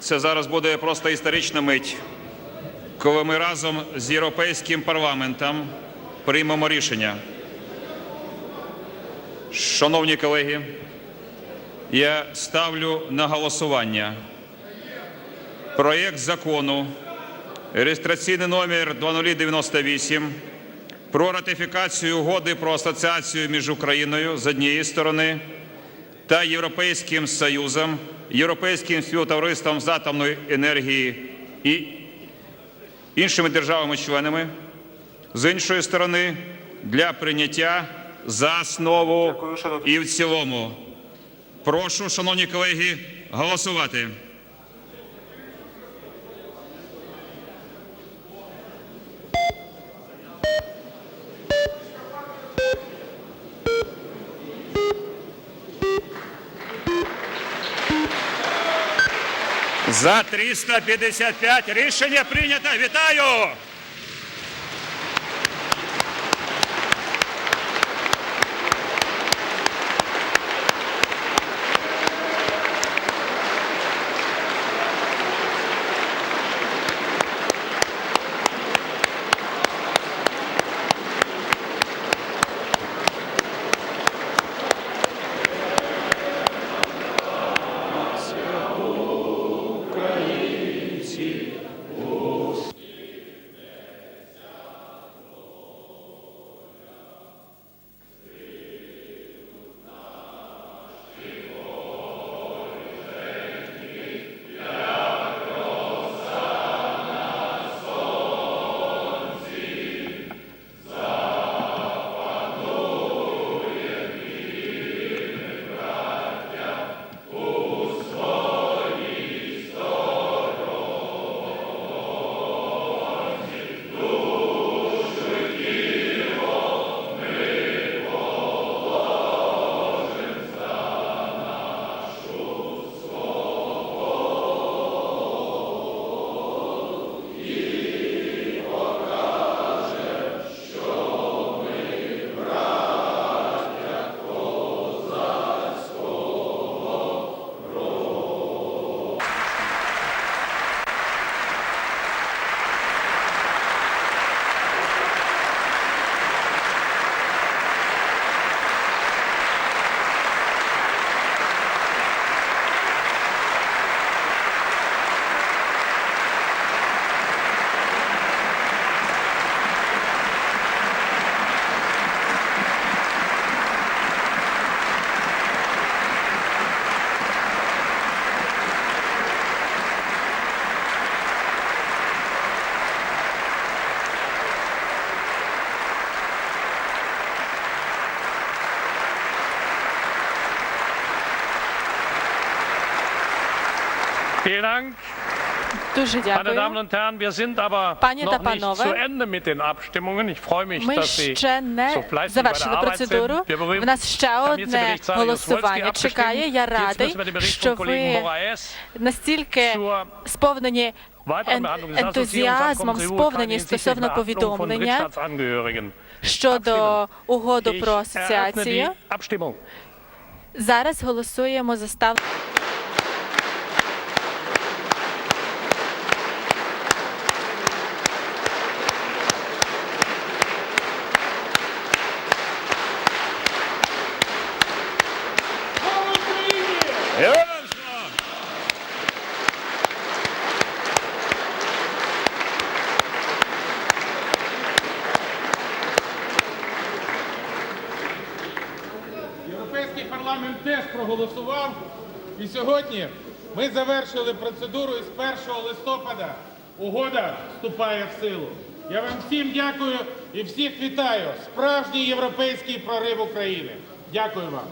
це зараз буде просто історична мить, коли ми разом з Європейським парламентом приймемо рішення. Шановні колеги, я ставлю на голосування проєкт закону реєстраційний номер 2098 про ратифікацію угоди про асоціацію між Україною з однієї сторони та Європейським Союзом, Європейським співтовариством з атомної енергії і іншими державами-членами з іншої сторони для прийняття за основу і в цілому. Прошу, шановні колеги, голосувати. За 355 рішення прийнято. Вітаю! Vielen Dank, Дуже дякую. noch та панове, Ми ще не завершили процедуру. В нас ще одне голосування чекає. Я радий, що ви настільки сповнені ентузіазмом, сповнені стосовно повідомлення щодо угоду про асоціацію. Зараз голосуємо за став. Європейський парламент теж проголосував. І сьогодні ми завершили процедуру і з 1 листопада угода вступає в силу. Я вам всім дякую і всіх вітаю. Справжній європейський прорив України. Дякую вам.